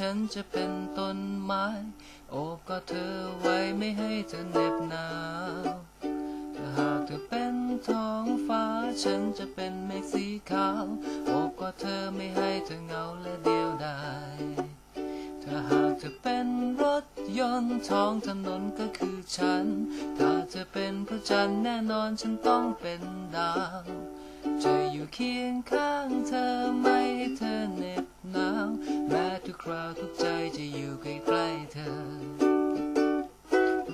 ฉันจะเป็นต้นไม้ โอบกอดเธอไว้ไม่ให้เธอเหน็บหนาวถ้าหากเธอเป็นท้องฟ้า ฉันจะเป็นเมฆสีขาว โอบกอดเธอไม่ให้เธอเหงาและเดียวดายถ้าหากเธอเป็นรถยนต์ท้องถนนก็คือฉัน ถ้าเธอเป็นพระจันทร์แน่นอนฉันต้องเป็นดาวจะอยู่เคียงข้างเธอไม่ให้เธอเหน็บหนาวแม้ คราวทุกใจจะอยู่ใกล้ๆเธอ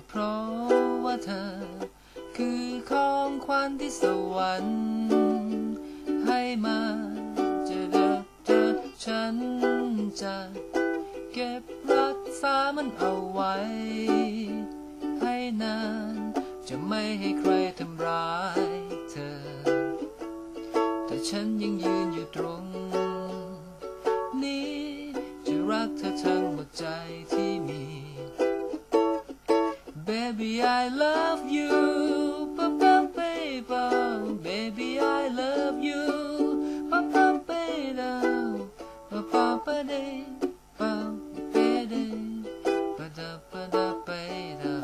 เพราะว่าเธอ คือของขวัญที่สวรรค์ให้มาจะเดินเจอฉันจะเก็บรักษามันเอาไว้ ให้นาน จะไม่ให้ใครทำร้ายเธอ แต่ฉันยังยืนอยู่ตรง Baby I love you Papa baby Baby I love you Papa baby Papa day Papa day Pada pada pada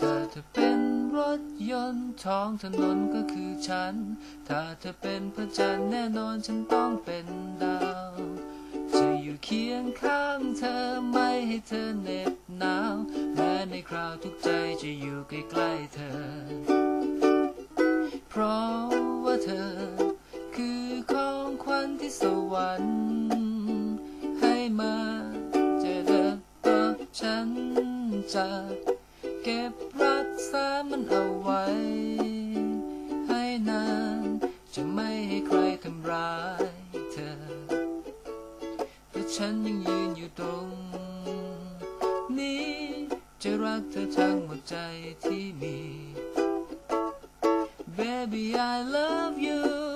ถ้าเธอเป็นรถยนต์ท้องถนนก็คือฉัน ถ้าเธอเป็นพระจันทร์แน่นอนฉันต้องเป็นดาว อยู่เคียงข้างเธอไม่ให้เธอเหน็บหนาวแม้ในคราวทุกใจจะอยู่ใกล้ๆเธอ เพราะว่าเธอ คือของขวัญที่สวรรค์ให้มาจะเดินต่อฉันจะเก็บรักษามันเอาไว้ ฉันยังยืนอยู่ตรงนี้จะรักเธอทั้งหมดใจที่มี Baby I love you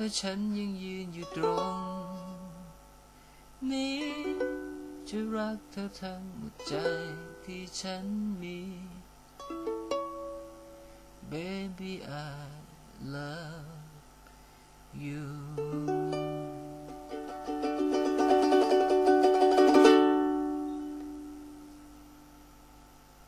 ถ้าฉันยังยืนอยู่ตรง นี้จะรักเธอทั้งหมดใจที่ฉันมี Baby I love you